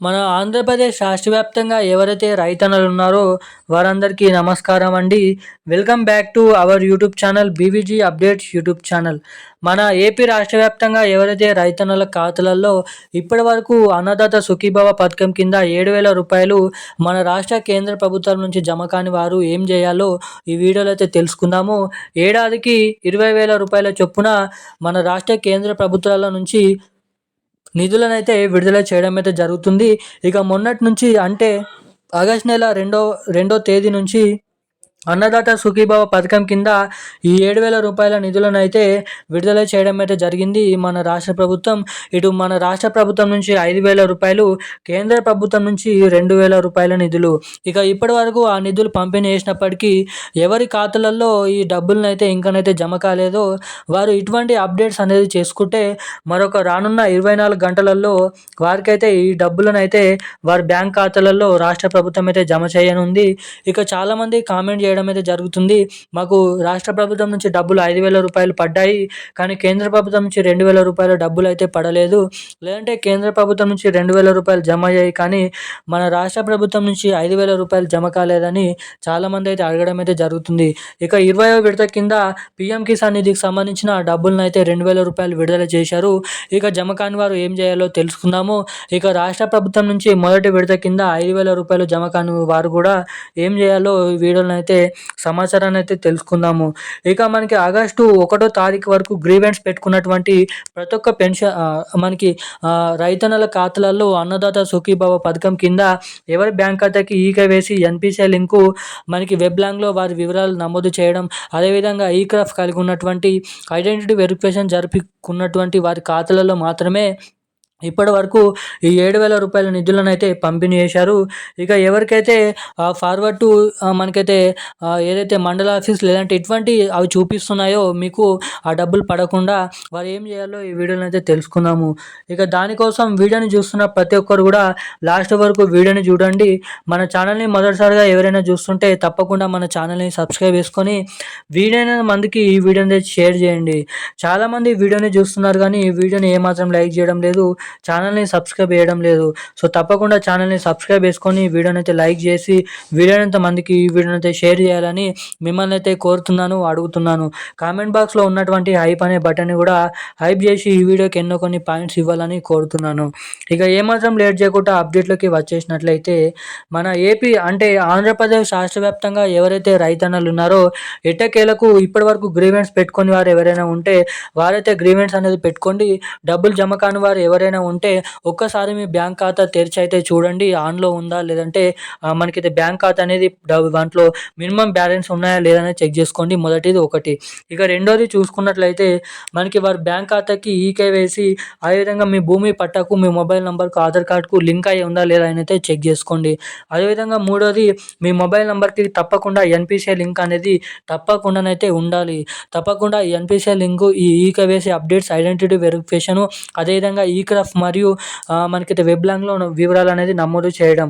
మన ఆంధ్రప్రదేశ్ రాష్ట్ర వ్యాప్తంగా ఎవరైతే రైతన్నలు ఉన్నారో వారందరికీ నమస్కారం అండి. Welcome back to our YouTube channel BVG updates YouTube channel మన ఏపీ రాష్ట్ర వ్యాప్తంగా ఎవరైతే రైతన్నల ఖాతాలలో ఇప్పటి వరకు అన్నదాత సుఖీభవ పథకం కింద ఏడు వేల రూపాయలు మన రాష్ట్ర కేంద్ర ప్రభుత్వం నుంచి జమ కాని వారు ఏం చేయాలో ఈ వీడియోలో అయితే తెలుసుకుందాము. ఏడాదికి ఇరవై వేల రూపాయల చొప్పున మన రాష్ట్ర కేంద్ర ప్రభుత్వాల నుంచి నిధులను అయితే విడుదల చేయడం అయితే జరుగుతుంది. ఇక మొన్నటి నుంచి అంటే ఆగస్ట్ నెల రెండో రెండో తేదీ నుంచి అన్నదాత సుఖీభావ పథకం కింద ఈ ఏడు వేల రూపాయల నిధులను అయితే విడుదల చేయడం అయితే జరిగింది. మన రాష్ట్ర ప్రభుత్వం ఇటు మన రాష్ట్ర ప్రభుత్వం నుంచి ఐదు వేల రూపాయలు కేంద్ర ప్రభుత్వం నుంచి రెండు వేల రూపాయల నిధులు. ఇక ఇప్పటి వరకు ఆ నిధులు పంపిణీ చేసినప్పటికీ ఎవరి ఖాతాలలో ఈ డబ్బులను అయితే ఇంకనైతే జమ కాలేదో వారు ఇటువంటి అప్డేట్స్ అనేది చేసుకుంటే మరొక రానున్న ఇరవై నాలుగు గంటలలో వారికైతే ఈ డబ్బులను అయితే వారి బ్యాంక్ ఖాతాలలో రాష్ట్ర ప్రభుత్వం అయితే జమ చేయనుంది. ఇక చాలామంది కామెంట్ చేయడం చేయడం అయితే జరుగుతుంది. మాకు రాష్ట్ర ప్రభుత్వం నుంచి డబ్బులు ఐదు వేల రూపాయలు పడ్డాయి. కానీ కేంద్ర ప్రభుత్వం నుంచి రెండు వేల రూపాయల డబ్బులు అయితే పడలేదు. లేదంటే కేంద్ర ప్రభుత్వం నుంచి రెండు వేల రూపాయలు జమ అయ్యాయి. కానీ మన రాష్ట్ర ప్రభుత్వం నుంచి ఐదు వేల రూపాయలు జమ కాలేదని చాలామంది అయితే అడగడం అయితే జరుగుతుంది. ఇక ఇరవై విడత కింద పీఎం కిసాన్ నిధికి సంబంధించిన డబ్బులను అయితే రెండు వేల రూపాయలు విడుదల చేశారు. ఇక జమ కాని వారు ఏం చేయాలో తెలుసుకుందాము. ఇక రాష్ట్ర ప్రభుత్వం నుంచి మొదటి విడత కింద ఐదు వేల రూపాయలు జమ కాని వారు కూడా ఏం చేయాలో వీడియోలను అయితే సమాచారాన్ని అయితే తెలుసుకుందాము. ఇక మనకి ఆగస్టు ఒకటో తారీఖు వరకు గ్రీవెన్స్ పెట్టుకున్నటువంటి ప్రతి ఒక్క పెన్షన్ మనకి రైతన్నల ఖాతాలలో అన్నదాత సుఖీభావ పథకం కింద ఎవరి బ్యాంక్ ఖాతాకి ఈక వేసి ఎన్పిసిఐ లింకు మనకి వెబ్ లాంగ్లో వారి వివరాలు నమోదు చేయడం అదేవిధంగా ఈ క్రాఫ్ కలిగి ఉన్నటువంటి ఐడెంటిటీ వెరిఫికేషన్ జరుపుకున్నటువంటి వారి ఖాతాలలో మాత్రమే ఇప్పటి వరకు ఈ ఏడు వేల రూపాయల నిధులను అయితే పంపిణీ చేశారు. ఇక ఎవరికైతే ఫార్వర్డ్ టు మనకైతే ఏదైతే మండల ఆఫీస్ లేదంటే ఇటువంటి అవి చూపిస్తున్నాయో మీకు ఆ డబ్బులు పడకుండా వారు ఏం చేయాలో ఈ వీడియోని అయితే తెలుసుకుందాము. ఇక దానికోసం వీడియోని చూస్తున్న ప్రతి ఒక్కరు కూడా లాస్ట్ వరకు వీడియోని చూడండి. మన ఛానల్ని మొదటిసారిగా ఎవరైనా చూస్తుంటే తప్పకుండా మన ఛానల్ని సబ్స్క్రైబ్ చేసుకొని వీడియోన మందికి ఈ వీడియోని షేర్ చేయండి. చాలామంది వీడియోని చూస్తున్నారు కానీ ఈ వీడియోని ఏమాత్రం లైక్ చేయడం లేదు. ఛానల్ని సబ్స్క్రైబ్ చేయడం లేదు. సో తప్పకుండా ఛానల్ని సబ్స్క్రైబ్ చేసుకొని వీడియోని అయితే లైక్ చేసి వీడియోని మందికి ఈ వీడియోని అయితే షేర్ చేయాలని మిమ్మల్ని అయితే కోరుతున్నాను అడుగుతున్నాను. కామెంట్ బాక్స్లో ఉన్నటువంటి హైప్ అనే బటన్ని కూడా హైప్ చేసి ఈ వీడియోకి ఎన్నో కొన్ని పాయింట్స్ ఇవ్వాలని కోరుతున్నాను. ఇక ఏమాత్రం లేట్ చేయకుండా అప్డేట్లోకి వచ్చేసినట్లయితే మన ఏపీ అంటే ఆంధ్రప్రదేశ్ రాష్ట్ర వ్యాప్తంగా ఎవరైతే రైతన్నలు ఉన్నారో ఎట్టకేలకు ఇప్పటి వరకు గ్రీవెంట్స్ పెట్టుకుని వారు ఎవరైనా ఉంటే వారైతే గ్రీవెంట్స్ అనేది పెట్టుకోండి. డబ్బులు జమ కాని వారు ఎవరైనా ఏదైనా ఉంటే ఒక్కసారి మీ బ్యాంక్ ఖాతా తెరిచి అయితే చూడండి ఆన్లో ఉందా లేదంటే మనకైతే బ్యాంక్ ఖాతా అనేది దాంట్లో మినిమం బ్యాలెన్స్ ఉన్నాయా లేదనే చెక్ చేసుకోండి. మొదటిది ఒకటి. ఇక రెండోది చూసుకున్నట్లయితే మనకి వారి బ్యాంక్ ఖాతాకి ఈకేవైసీ అదేవిధంగా మీ భూమి పట్టాకు మీ మొబైల్ నెంబర్కు ఆధార్ కార్డుకు లింక్ అయ్యి ఉందా లేదా అని అయితే చెక్ చేసుకోండి. అదేవిధంగా మూడోది మీ మొబైల్ నెంబర్కి తప్పకుండా ఎన్పిసిఐ లింక్ అనేది తప్పకుండానైతే ఉండాలి. తప్పకుండా ఎన్పిసిఐ లింక్ ఈ ఈకేవైసీ అప్డేట్స్ ఐడెంటిటీ వెరిఫికేషను అదేవిధంగా పిడిఎఫ్ మరియు మనకైతే వెబ్ లాంగ్లో వివరాలు అనేది నమోదు చేయడం.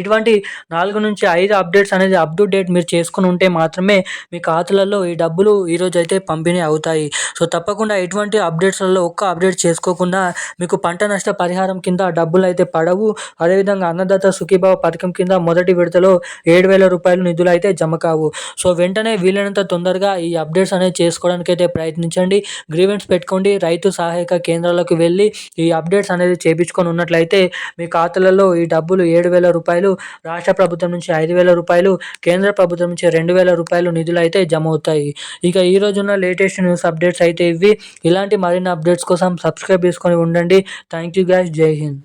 ఇటువంటి నాలుగు నుంచి ఐదు అప్డేట్స్ అనేది అప్ టు డేట్ మీరు చేసుకుని ఉంటే మాత్రమే మీ ఖాతాలలో ఈ డబ్బులు ఈరోజు అయితే పంపిణీ అవుతాయి. సో తప్పకుండా ఎటువంటి అప్డేట్స్లలో ఒక్క అప్డేట్ చేసుకోకుండా మీకు పంట నష్ట పరిహారం కింద డబ్బులు అయితే పడవు. అదేవిధంగా అన్నదాత సుఖీభావ పథకం కింద మొదటి విడతలో ఏడు వేల రూపాయలు నిధులు అయితే జమ కావు. సో వెంటనే వీలైనంత తొందరగా ఈ అప్డేట్స్ అనేది చేసుకోవడానికి అయితే ప్రయత్నించండి. గ్రీవెంట్స్ పెట్టుకోండి. రైతు సహాయక కేంద్రాలకు వెళ్ళి ఈ అప్డేట్స్ అనేది చేపించుకొని ఉన్నట్లయితే మీ ఖాతాలలో ఈ డబ్బులు ఏడు వేల రూపాయలు రూపాయలు రాష్ట్ర ప్రభుత్వం నుంచి ఐదు వేల రూపాయలు కేంద్ర ప్రభుత్వం నుంచి రెండు వేల రూపాయలు నిధులు అయితే జమ అవుతాయి ఇక ఈ రోజున్న లేటెస్ట్ న్యూస్ అప్డేట్స్ అయితే ఇవి. ఇలాంటి మరిన్ని అప్డేట్స్ కోసం సబ్స్క్రైబ్ చేసుకొని ఉండండి. Thank you guys. Jai Hind.